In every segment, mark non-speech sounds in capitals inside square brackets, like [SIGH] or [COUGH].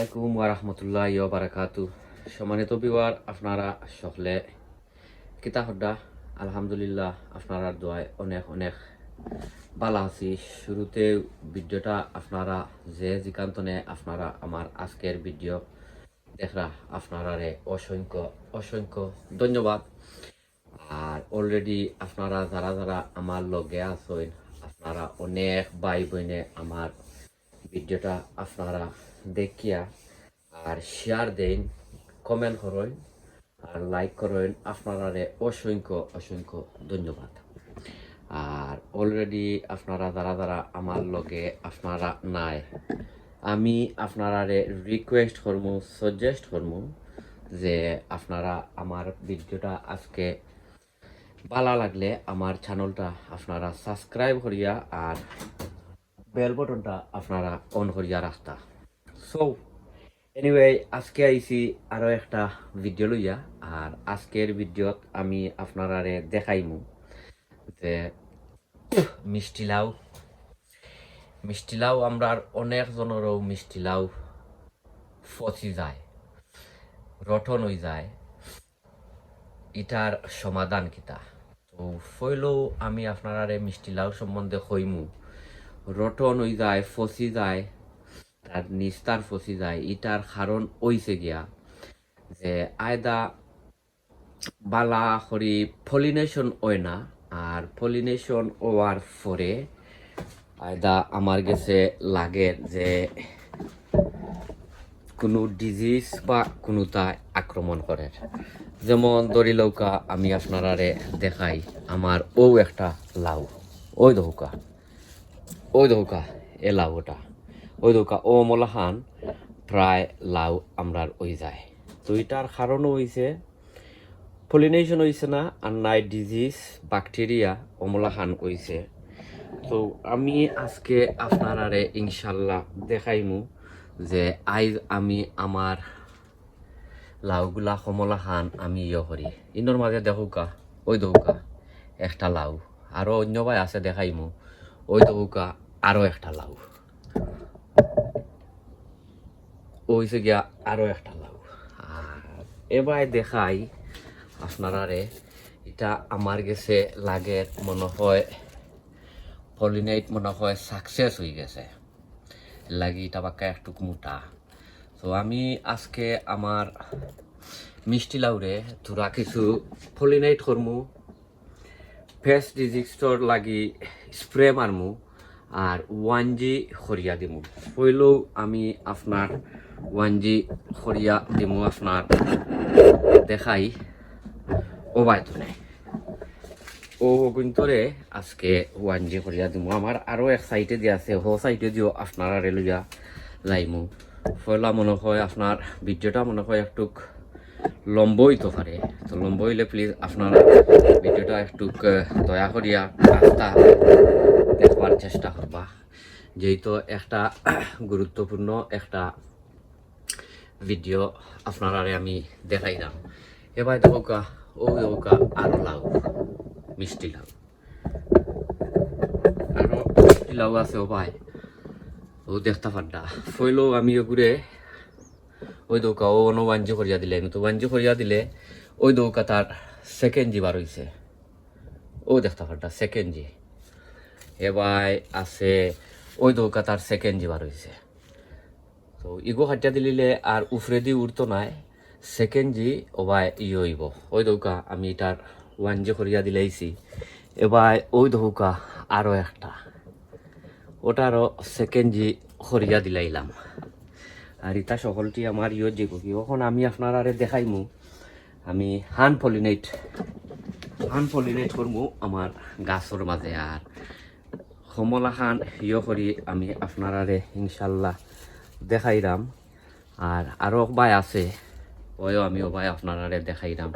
আলাইকুম ওয়া বারাকাতু সম্মানিত বিওয়ার আপনারা সকলে কিতা হড্ডা আলহামদুলিল্লাহ আপনারা দোয়ায় অনেক অনেক ভালো আছি। শুরুতে ভিডিওটা আপনারা যে জিকান্তনে আপনারা আমার আজকের ভিডিও দেখরা আপনারা অসংখ্য অসংখ্য ধন্যবাদ। আর অলরেডি আপনারা যারা যারা আমার লগে আছেন, আপনারা অনেক ভাই বোনে আমার ভিডিওটা আপনারা দেখিয়া আর শেয়ার দেন কমেন্ট করেন আর লাইক করেন। আপনারা অসংখ্য অসংখ্য ধন্যবাদ। আর অলরেডি আপনারা যারা যারা আমার লগে আপনারা নাই, আমি আপনারা রিকোয়েস্ট করমু সাজেস্ট করমু যে আপনারা আমার ভিডিওটা আজকে ভালো লাগলে আমার চ্যানেলটা আপনারা সাবস্ক্রাইব করিয়া আর বেল বটনটা আপনারা অন করিয়া রাখতা। সো এনিওয়ে আজকে আইছি আরও একটা ভিডিও লইয়া, আর আজকের ভিডিওত আমি আপনারা দেখাইমু যে, মিষ্টি লাউ। মিষ্টি লাউ আমরা অনেক জনেরও মিষ্টি লাউ ফসি যায়, রটন হয়ে যায়। ইটার সমাধান কিতা? তো ফইলেও আমি আপনারা মিষ্টি লাউ সম্বন্ধে কইমু। রটন হয়ে যায় ফসি যায় তার নিস্তার ফসি যায়, ইটার কারণ ওইছে গিয়া। যে আয়দা বালা করি পলিনেশন হয় না, আর পলিনেশন হওয়ার পরে আয়দা আমার গেছে লাগে যে কোনো ডিজিজ বা কোনো তা আক্রমণ করে যেমন দড়ি লৌকা আমি আপনারারে দেখাই আমার ও একটা লাউ। ওই দৌকা ওই দৌকা এ লাউ ওটা ওই দৌকা ও মলাহান, প্রায় লাউ আমরার ওই যায়। তো এটার কারণও হয়েছে পলিনেশন হয়েছে না, আর নাই ডিজিজ ব্যাকটেরিয়া অমলাহান হয়েছে তো আমি আজকে আপনারারে ইনশাল্লাহ দেখাইমু যে আইজ আমি আমার লাউগুলা কমলা খান আমি ইয়ে করি। ইনোর মাঝে দেখুকা ওই দৌকা একটা লাউ। আরও অন্য ভাই আছে দেখাইমু ওই দৌকা আরও একটা লাউ। ওইছে গিয়া আরও একটা লাউ। আর এবার দেখাই আপনারারে এটা আমার গেছে লাগে মনে হয় পলিনেট মনে হয় সাকসেস হয়ে গেছে। লাগি এটা বাক্কা একটু মোটা। তো আমি আজকে আমার মিষ্টি লাউরে তোরা কিছু ফলিনাইট করমু, ফেস ডিজিক্সর লাগি স্প্রে মারমু, আর ওয়ান জি খরিয়া দিমু। পইলেও আমি আপনার ওয়ান জি খরিয়া দিমু আপনার। দেখাই। ও বাইতো নেই। ও গুন্তরে আজকে ওয়ান জি করিয়া দিমু। আমার আরও এক সাইটে দিয়ে আছে। হো সাইটে দিও আপনারা রেলুয়া যাইমু পয়লা মনে হয় আপনার ভিডিওটা মনে হয় একটু লম্ব হইতে পারে তো লম্ব হইলে প্লিজ আপনারা ভিডিওটা একটু দয়া করিয়া রাস্তা দেখবার চেষ্টা করবা যেহেতু একটা [COUGHS] গুরুত্বপূর্ণ একটা ভিডিও আপনারা আমি দেখাইলাম এবার দেখোকা ও দেখোকা আর লাউ, মিষ্টি লাউ। আরও মিষ্টি লাউ আছে ও ভাই। ও দেখতে পাড্ডা ফইলো আমি ওগুরে, ওই দৌকা ও অন্য বাঞ্জি করিয়া দিলে তো বাঞ্জি করিয়া দিলে, ওই দৌকা তার সেকেন্ড জি বার হইছে। ও দেখতে পাড্ডা সেকেন্ড জি এবার আছে, ওই দৌকা তার সেকেন্ড জি বার হইছে। তো ইগো হাটিয়া দিলিলে আর উফরে দি উঠতো নাই। সেকেন্ড জি ওবাই ই ওই দৌকা আমি তার ওয়ান জি করিয়া দিলাইছি। এবার ওই দৌকা আরও একটা। ওটারও সেকেন্ড জি করিয়া দিলাইলাম। আর ইতা সকলটি আমার ইয়ে যে কি এখন আমি আপনার আরে দেখাইমু। আমি হান পলিনেট হান পলিনেট করমু আমার গাছর মাঝে আর কমলা খান ইয়ে করি আমি আপনার আরে ইনশাল্লাহ দেখাইরাম। আর আরও ভাই আছে ওয়ও আমি ভাই আপনারা দেখাইরাম।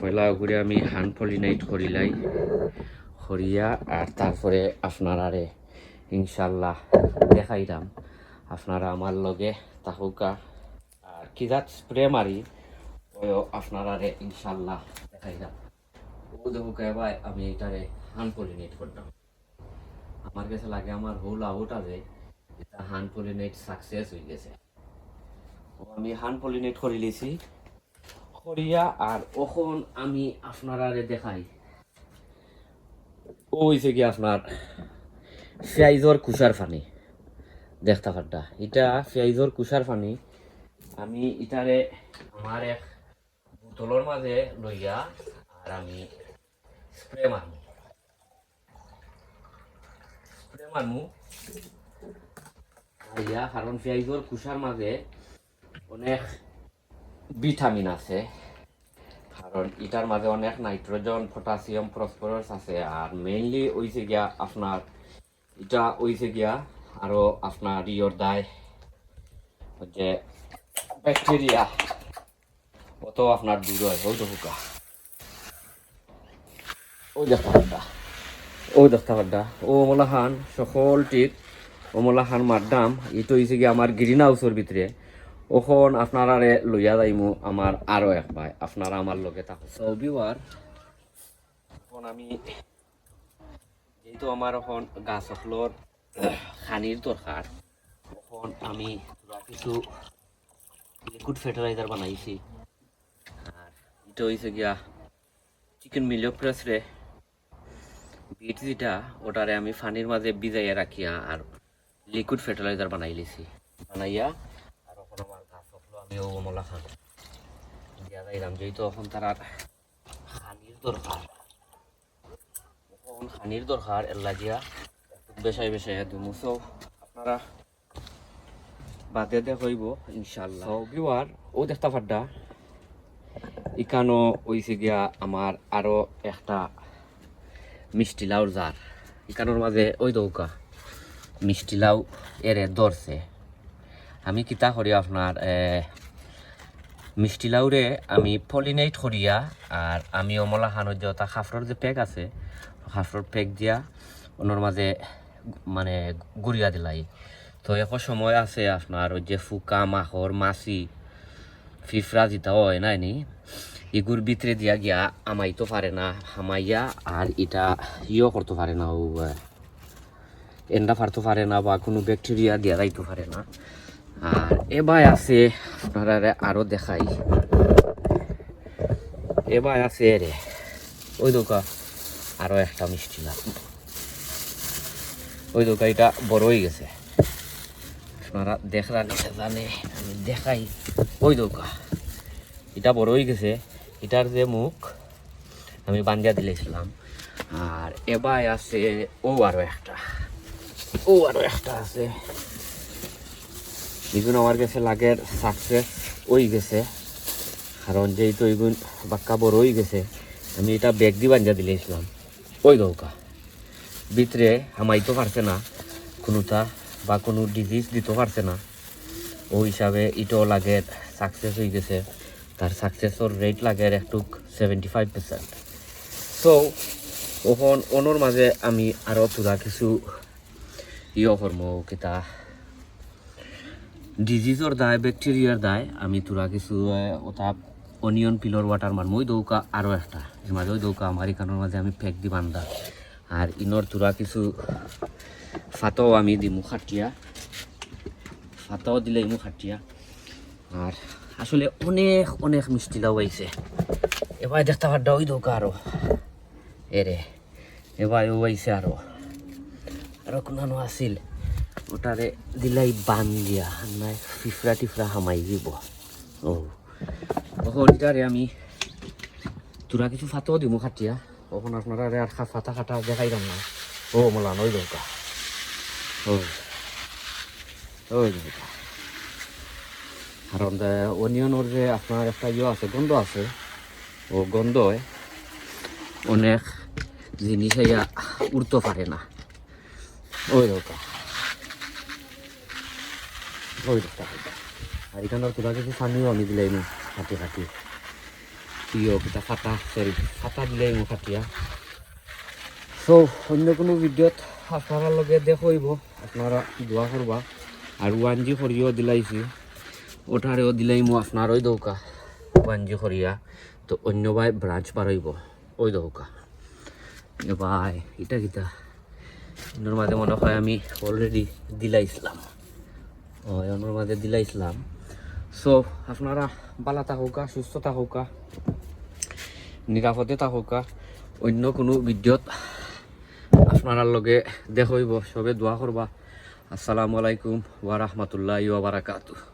পয়লা ঘুরে আমি হান পলিনাইট করিলাই করিয়া আর তারপরে আপনারারে ইনশাল্লাহ দেখাইরাম। আপনারা আমার লগে তাহুকা আর কিজাত স্প্রে মারি ওয়ও আপনারারে ইনশাল্লাহ দেখাইরাম। ও দেখুকা ভাই, আমি এটারে হান পলিনেট করতাম। আমার কাছে লাগে আমার হোল আউট আছে। এটা হান পলিনেট সাকসেস হয়ে গেছে। আমি হান পলিনেট করে লিছি করিয়া আর ওখন আমি আপনারা দেখাই। ও হয়েছে কি আপনার পেঁয়াজর কুষার ফানি। দেখতে পারটা এটা পেঁয়াজর কুষার ফানি। আমি ইটারে আমার এক বোতলের মাঝে লইয়া আর আমি স্প্রে মারমু। স্প্রে মারমু। ইয়া কারণ পেঁয়াজর কুষার মাঝে অনেক ভিটামিন আছে। কারণ এটার মাঝে অনেক নাইট্রোজেন পটাশিয়াম ফসফরাস আছে আর মেইনলি হইছে গিয়া আপনার এটা হইছে গিয়া আরও আপনার ইয়র দায় হচ্ছে ব্যাকটেরিয়া অত আপনার দূর হয়। ওই হুকা ওই দেখতে পাড্ডা ওই দেখতে ও মলাহান সকলটির ও মলাহান মারদাম ইটো হইছে গিয়া আমার গ্রিন হাউসের ভিতরে ওখন আপনারারে লইয়া যাইমু আমার আরও এক ভাই আপনারা আমার লগে থাকুন সো বিওয়ার এখন আমি যেহেতু আমার এখন গাছ সকলোর খানির দরকার এখন আমি কিছু লিকুইড ফার্টিলাইজার বানাইছি। আর এটা হয়েছে গিয়া চিকেন মিলিও প্রেসরে বিট যেটা ওটারে আমি ফানির মাঝে ভিজাইয়া রাখিয়া আর লিকুইড ফার্টিলাইজার বানাই লিছি। বানাইয়া আর এখন আমার গাছ সকলো আমি ও মলা খান দিয়া যাইলাম, যেহেতু এখন তার আর খানির দরকার। এখন খানির দরকার, এর লাগিয়া বেশাই বেশাই দুমুসো আপনারা বাদে দেখইব ইনশাল্লাহ বিওয়ার ও দেখতে পাড্ডা ইকানো হইছে গিয়া আমার আরও একটা মিষ্টি লাউর জার। ইকানোর মাঝে ওই দৌকা। মিষ্টি লাউ এরে ধরছে আমি কিতা করি আপনার মিষ্টি লাউরে আমি পলিনেট করিয়া আর আমি অমলা খানোর যে ওটা খাফরর যে পেক আছে খাফরর পেক দিয়া ওনার মাঝে মানে গুড়িয়া দিলাই। তো এখন সময় আছে আপনার ওই যে ফুকা মাখর মাছি ফিফরা যেটা হয় না নি? এগুর ভিতরে দিয়া গিয়া, আমাইতো পারে না হামাইয়া আর এটা ইয়ে করতে পারে না ও এন্ডা পারতে পারে না বা কোনো ব্যাকটেরিয়া দিয়া যাইতে পারে না। আর এবার আছে আপনারা আরও দেখাই। এবার আছে রে ওই দোকা আরও একটা মিষ্টি লাভ ওই দোকা এটা বড় হয়ে গেছে। আপনারা দেখরা নিচে জানে, আমি দেখাই। ওই দোকা এটা বড় হয়ে গেছে। এটার যে মুখ, আমি বান্ধিয়া দিলেছিলাম। আর এবার আছে ও আরও একটা। ও, আরও একটা আছে। এগুলো আমার কাছে লাগের সাকসেস হয়ে গেছে। কারণ যেহেতু এগুন বাক্কা বড় হয়ে গেছে, আমি এটা ব্যাগ দিয়ে বাঞ্জা দিলেছিলাম ওই দৌকা ভিতরে হামাইতে পারছে না, কোনোটা বা কোনো ডিজিজ দিতে পারছে না। ওই হিসাবে এটাও লাগে সাকসেস হয়ে গেছে। তার সাকসেসর রেট লাগে একটু সেভেন্টি ফাইভ পার্সেন্ট সো ওখন অনর মাঝে আমি আরও পুরা কিছু ইয়ে কর্ম কিতা? ডিজিজর দায় ব্যাকটেরিয়ার দায়। আমি তোরা কিছু ওটা অনিয়ন পিলর ওয়াটার মারম ওই দৌকা আরও একটা এর মাঝে ওই দৌকা আমার এখানোর মাঝে আমি প্যাক দি বান্ধা। আর ইনর তোরা কিছু ফাতাও আমি দিমু খাটিয়া। ফাতাও দিলে ইমু খাটিয়া। আর আসলে অনেক অনেক মিষ্টি লাউ আইছে এবার দেখতে পারডা ওই দৌকা আরও এরে এবার ও আইছে আরও আরও কোনো আছিল। ওটারে দিলাই বান দিয়া নাই ফিফরা টিফরা হামাই দিব। ও এটারে আমি তোরা কিছু ফাতাও দিমু খাটিয়া। তখন আপনারা আর ফাতা খাটা দেখাইলাম না। ও মোলা নই দৌকা ও ওই দৌকা কারণ অনিয়নের যে আপনার একটা ইয়ে আছে গন্ধ আছে। ও গন্ধয় অনেক জিনিস ইয়া উড়তে পারে না। ওই দৌকা ওই দৌকা আর এখানে তোরা কিছু পানিও আমি দিলাই নি কাটি কাটি ইয়ে কিতা ফাটা সরি ফাটা দিলাই মো কাটিয়া সো অন্য কোনো ভিডিওত আপনারা লগে দেখইব আপনারা দোয়া করবা আর ওয়ান জি সরিয়েও দিলাইছি ওঠারেও দিলাই মো আপনার ওই দৌকা ওয়ান জি সরিয়া তো অন্য ভাই ব্রাঞ্চ বাড়াইব ওই দৌকা ভাই এটা কিতা এর মাঝে মনে হয় আমি অলরেডি দিলাইছিলাম ও এর মাঝে দিলাইছিলাম সো আপনারা বালা থাকুকা সুস্থ থাকুকা নিরাপদে থাকুকা অন্য কোনো বিদ্যত আপনার লগে দেখ সবে দোয়া করবা। আসসালামু আলাইকুম ওয়া বারাকাতুহু।